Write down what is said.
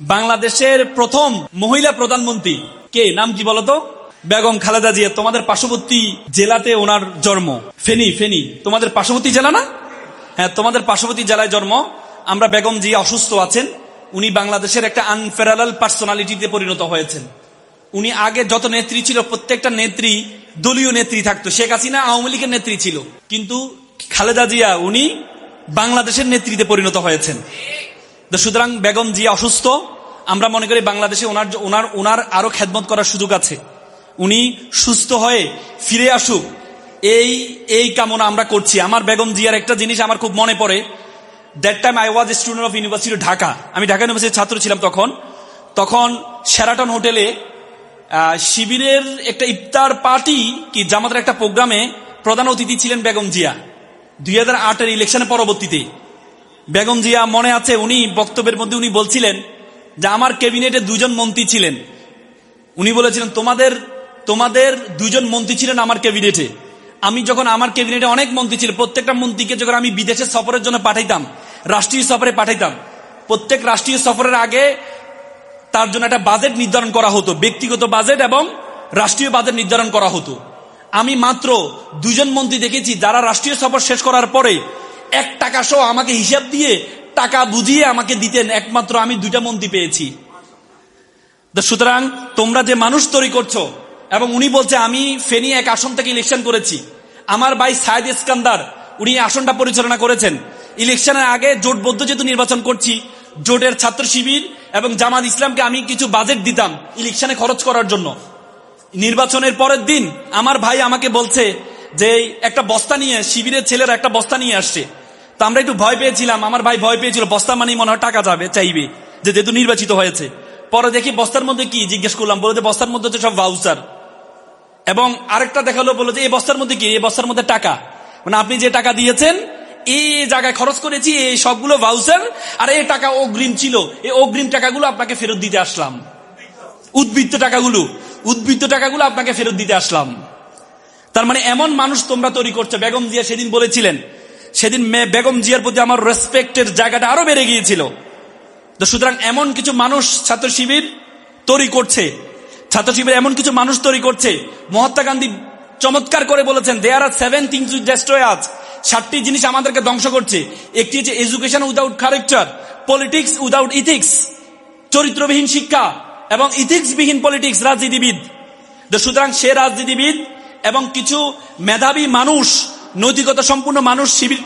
বাংলাদেশের প্রথম মহিলা প্রধানমন্ত্রী কে? নাম কি বলতো বেগম খালেদা জিয়া, তোমাদের পার্শ্ববর্তী জেলাতে ওনার জন্ম। ফেনী ফেনী। তোমাদের পার্শ্ববর্তী জেলা না? হ্যাঁ তোমাদের পার্শ্ববর্তী জেলায় জন্ম। আমরা বেগম জিয়া অসুস্থ আছেন। উনি বাংলাদেশের একটা আনফেরালাল পার্সোনালিটিতে পরিণত হয়েছেন। উনি আগে যত নেত্রী ছিল, প্রত্যেকটা নেত্রী দলীয় নেত্রী থাকতো। শেখ হাসিনা আওয়ামী লীগের নেত্রী ছিল। কিন্তু খালেদা জিয়া, উনি বাংলাদেশের নেত্রীতে পরিণত হয়েছেন। তো সুতরাং বেগম জিয়া অসুস্থ। আমরা মনে করি বাংলাদেশে ওনার ওনার ওনার আরও খেদমত করার সুযোগ আছে। উনি সুস্থ হয়ে ফিরে আসুক। এই এই কামনা আমরা করছি। আমার বেগম জিয়ার একটা জিনিস আমার খুব মনে পড়ে। That time I was student of university Dhaka আমি ঢাকা ইউনিভার্সিটির ছাত্র ছিলাম তখন। তখন সেরাটন হোটেলে শিবিরের একটা ইফতার পার্টি কি, জামাতের একটা প্রোগ্রামে প্রধান অতিথি ছিলেন বেগম জিয়া। দুই হাজার আটের ইলেকশনের পরবর্তীতে। বেগম জিয়া মনে আছে? উনি বক্তব্যের মধ্যে উনি বলছিলেন যে আমার ক্যাবিনেটে দুজন মন্ত্রী ছিলেন। উনি বলেছিলেন, তোমাদের তোমাদের দুজন মন্ত্রী ছিলেন আমার ক্যাবিনেটে। আমি যখন আমার ক্যাবিনেটে অনেক মন্ত্রী ছিল প্রত্যেকটা মন্ত্রীকে যখন আমি বিদেশে সফরের জন্য পাঠাইতাম, রাষ্ট্রীয় সফরে পাঠাইতাম, প্রত্যেক রাষ্ট্রীয় সফরের আগে তার জন্য একটা বাজেট নির্ধারণ করা হতো, ব্যক্তিগত বাজেট এবং রাষ্ট্রীয় বাজেট নির্ধারণ করা হতো। আমি মাত্র দুজন মন্ত্রী দেখেছি যারা রাষ্ট্রীয় সফর শেষ করার পরে এক টাকা সহ আমাকে হিসাব দিয়ে টাকা বুঝিয়ে আমাকে দিতেন, একমাত্র আমি দুইটা মন্ত্রী পেয়েছি। সুতরাং তোমরা যে মানুষ তৈরি করছ, এবং উনি বলছে, আমি ফেনী এক আসন থেকে ইলেকশন করেছি। আমার ভাই সায়েদ ইস্কান্দার, উনি আসনটা পরিচালনা করেছেন। ইলেকশনের আগে জোটবদ্ধ যেহেতু নির্বাচন করছি, জোটের ছাত্র শিবির এবং জামাত ইসলামকে আমি কিছু বাজেট দিতাম ইলেকশনে খরচ করার জন্য। নির্বাচনের পরের দিন আমার ভাই আমাকে বলছে যে একটা বস্তা নিয়ে, শিবিরের ছেলেরা একটা বস্তা নিয়ে আসছে। তো আমরা একটু ভয় পেয়েছিলাম, আমার ভাই ভয় পেয়েছিল, বস্তা মানেই মনে হয় টাকা যাবে, চাইবে, যে যেহেতু নির্বাচিত হয়েছে। পরে দেখি বস্তার মধ্যে কি, জিজ্ঞেস করলাম, বলে যে বস্তার মধ্যে হচ্ছে সব ভাউচার এবং আরেকটা দেখাল বলল যে এই বস্তার মধ্যে কি, এই বস্তার মধ্যে টাকা। মানে আপনি যে টাকা দিয়েছেন, এই জায়গায় খরচ করেছি, এই সবগুলো ভাউচার আর এই টাকা অগ্রিম ছিল, এই অগ্রিম টাকাগুলো আপনাকে ফেরত দিতে আসলাম। উদ্বৃত্ত টাকাগুলো উদ্বৃত্ত টাকাগুলো আপনাকে ফেরত দিতে আসলাম। তার মানে এমন মানুষ তোমরা তৈরি করছ। বেগম জিয়া সেদিন বলেছিলেন, সেদিন বেগম জিয়ার প্রতি আমার রেসপেক্টের জায়গাটা আরও বেড়ে গিয়েছিল। তো সুতরাং এমন কিছু মানুষ ছাত্র শিবির তৈরি করছে, ছাত্র শিবির এমন কিছু মানুষ তৈরি করছে। মহাত্মা গান্ধী চমৎকার করে বলেছেন there are seven things with destroy আজ সাতটি জিনিস আমাদেরকে ধ্বংস করছে। একটি হচ্ছে education without character politics without ethics চরিত্রবিহীন শিক্ষা এবং ইথিক্সবিহীন পলিটিক্স রাজনীতিবিদ। সুতরাং সে রাজনীতিবিদ এবং কিছু মেধাবী মানুষ নৈতিকতা সম্পূর্ণ মানুষ শিবির